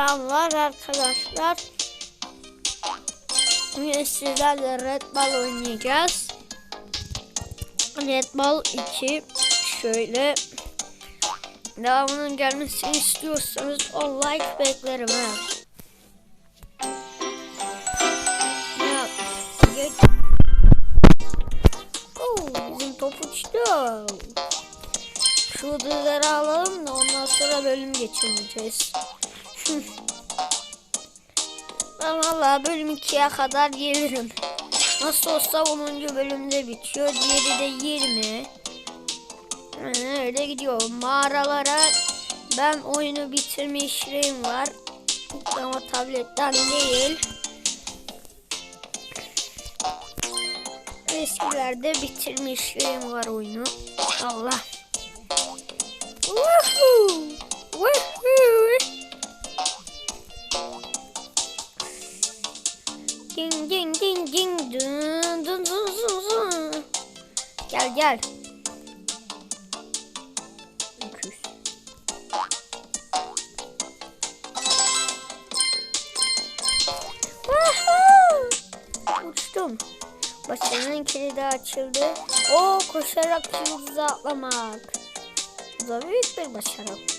Selamlar arkadaşlar. Bugün sizlerle Red Ball oynayacağız. Red Ball 2 şöyle devamının gelmesini istiyorsanız o like beklerim ha. Oo, bizim top uçtu. Şu alalım da ondan sonra bölüm geçireceğiz. Ben valla bölüm 2'ye kadar gelirim. Nasıl olsa 10. bölümde bitiyor. Diğeri de 20. Yani öyle gidiyor. Mağaralara ben oyunu bitirmişliğim var. Ama tabletten değil. Eskilerde bitirmişliğim var oyunu. Allah. Woohoo! Woohoo! Gel. Öküz. Uçtum. Başlarının kilidi açıldı. O koşarak yıldızı atlamak. Bu da büyük bir başarı.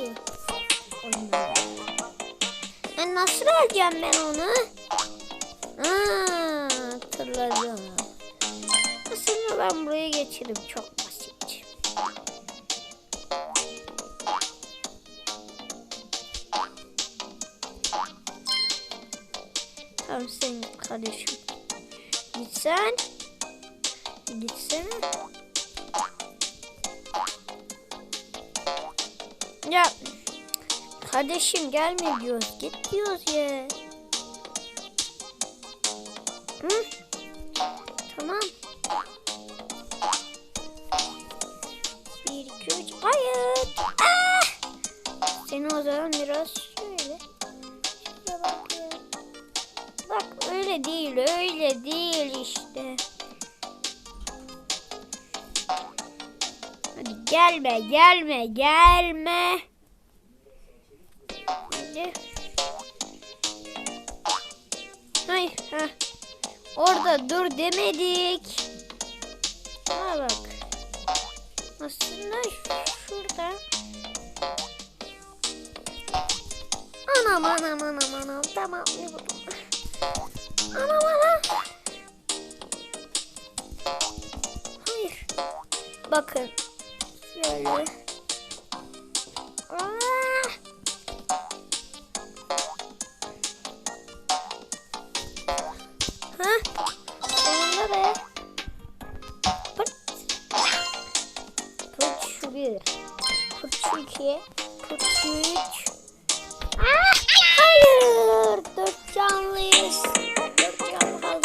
Putu. E nasıl alacağım ben onu? Aa, hatırladım. Aslında ben buraya geçerim çok basit. Tamam sen kardeşim. Gitsen. Gitsene. Ya kardeşim gelme diyoruz. Git diyoruz ya. Hı? Tamam. Bir, iki, üç. Hayır. Ah! Seni o zaman biraz şöyle. Şöyle bak. Bak öyle değil, öyle değil işte. Gelme, gelme, gelme. Hayır, ha. Orada dur demedik. Ha bak. Aslında şurada. Anam anam anam anam. Tamam. Anam anam. Hayır. Bakın. Şöyle. Aa! Ha? Sonunda be. Pırt. Pırt şu bir. Pırt hayır. Dört canlıyız. Dört canlı.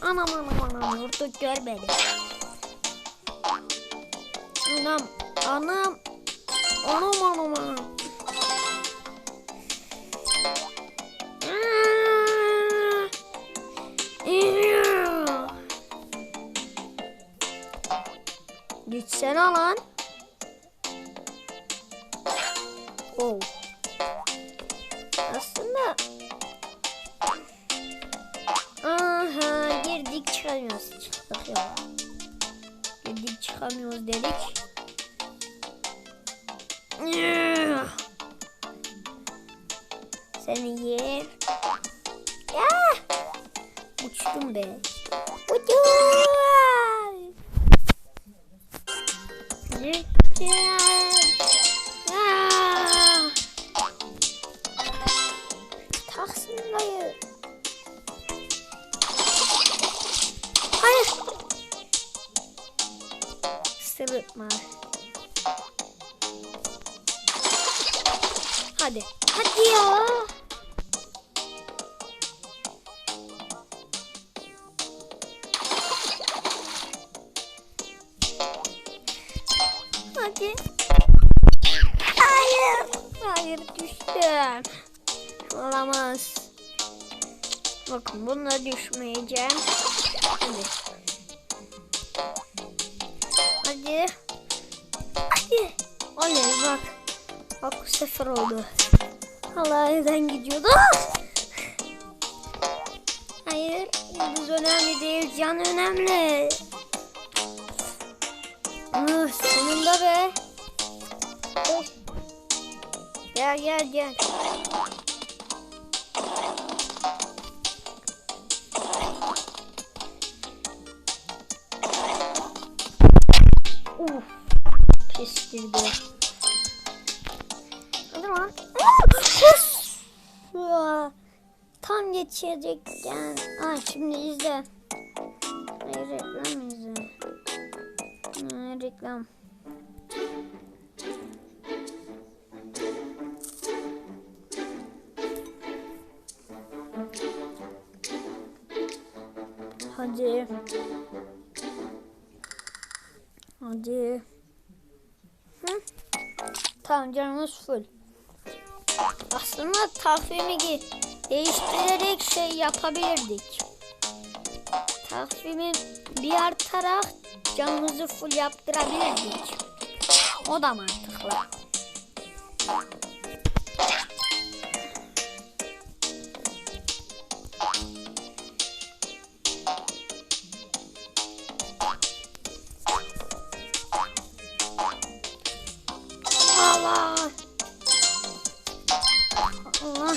Anam anam anam. Vurduk görmedi. Anam. Anam. Anam anam anam. Gitsene lan. Seni yer. Ya. Uçtum be. Aa! Tahsin dayı. Hayır. Sırıtma. Hadi. Hadi ya. Hayır. Olamaz. Bakın bununla düşmeyeceğim. Hadi. Hadi. Hadi. Oley bak. Bak bu sefer oldu. Allah neden gidiyordu? Ah! Hayır. Yıldız önemli değil. Can önemli. Ah, sonunda be. Of. Gel gel gel. Uf. Kestirdi. Hadi lan. Tam geçecekken. Aa şimdi izle. Hayır reklam izle. Ha, reklam. Hadi. Hadi. Hı? Tamam canımız full. Aslında takvimi değiştirerek şey yapabilirdik. Takvimi bir artarak canımızı full yaptırabilirdik. O da mantıklı. Allah. Allah.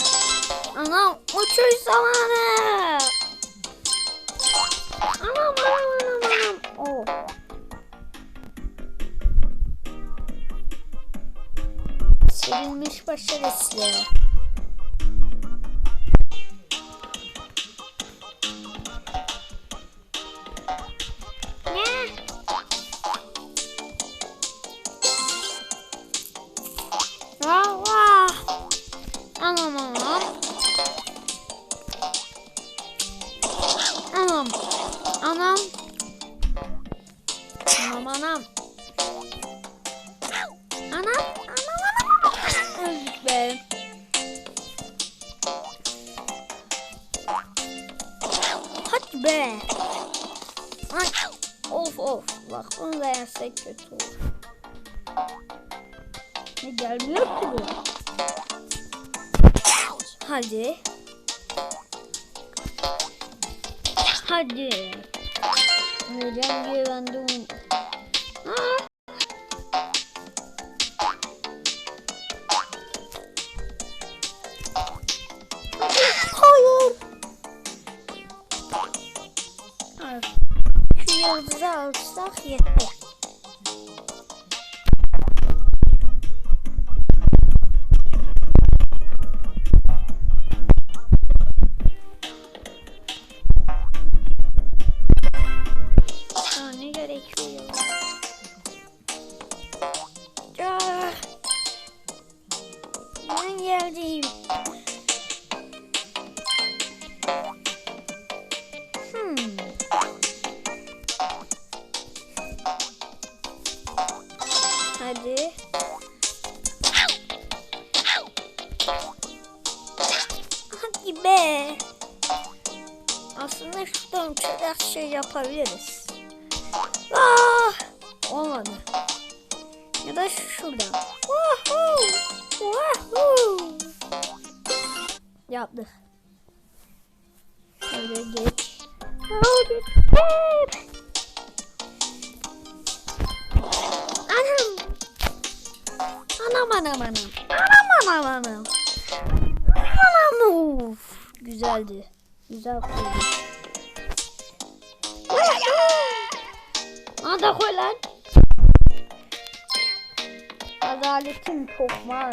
Anam uçuş zamanı. Anam anam anam anam. Oh. Sevilmiş başarısı. Bunu da yensek kötü olur. Ne gelmiyor ki bu. Hadi. Hadi. Hocam diye ben onu... yeter. Be. Aslında şuradan uçarak şey yapabiliriz. Ah! Olmadı. Ya da şuradan. Wahoo! Wahoo! Yaptık. Şöyle geç. Hep. Anam. Anam anam anam. Anam anam anam. Anam of. Güzeldi. Güzel koydu. Anda koy lan. Adaletin tokma.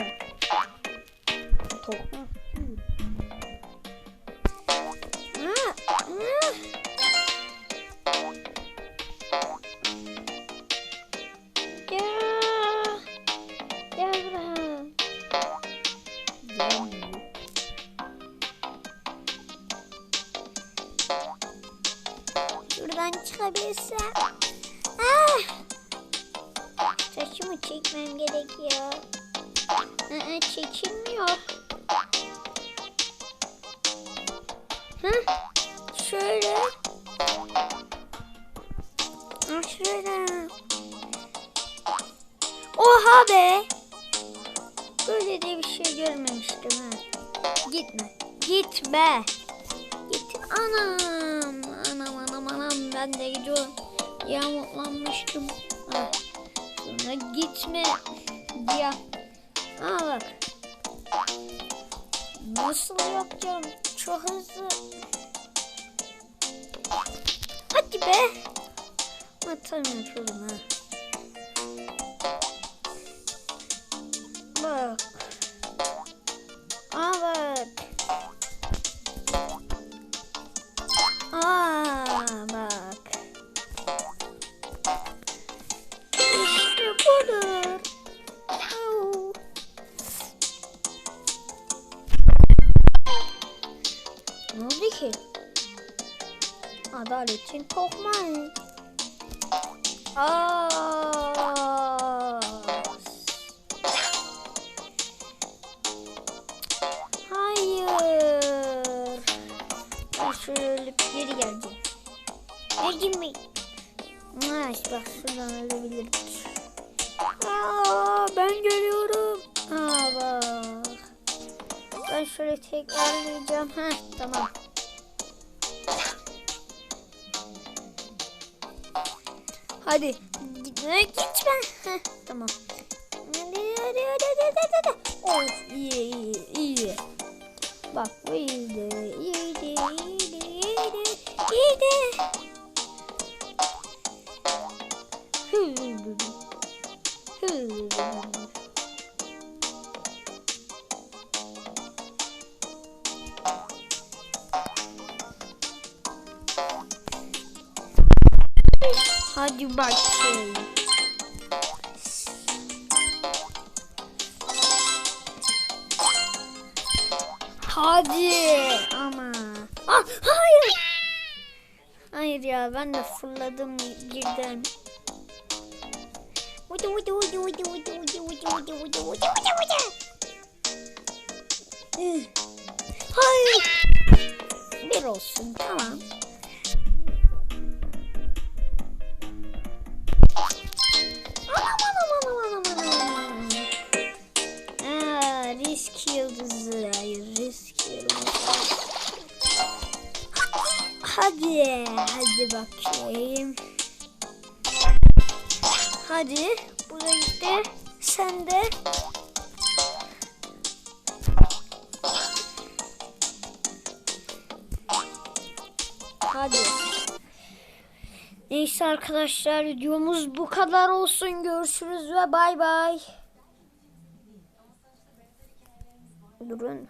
Tokma. Aa, çekilmiyor. Hı? Şöyle. Şöyle. Oha be. Böyle de bir şey görmemiştim ha. Gitme. Gitme. Git. Anam. Anam anam anam. Ben de gidiyorum. Yağmurlanmıştım. Ha. Sonra gitme. Ya. Aa bak. Nasıl yapacağım? Çok hızlı. Hadi be. Ha, tamam yapıyorum ha. Adaletin kokmaz. Aa. Hayır. Şöyle geri geleceğim. Geldim mi? Nice bak şuradan ölebilirdik. Aa, ben geliyorum. Aa bak. Ben şöyle tekrarlayacağım. Heh tamam. Hadi gitme gitme. Heh tamam. Of iyi iyi iyi. Bak bu iyiydi iyiydi iyiydi iyiydi iyiydi. Hı. Hı. Hadi başlayalım. Hadi ama. Ah, hayır. Hayır ya ben de fırladım birden. Udu udu udu udu udu udu udu udu udu udu udu. Üh. Hayır. Bir olsun tamam. Hadi. Bakayım. Hadi. Bu da gitti. Sen de. Hadi. Neyse arkadaşlar videomuz bu kadar olsun. Görüşürüz ve bay bay. Durun.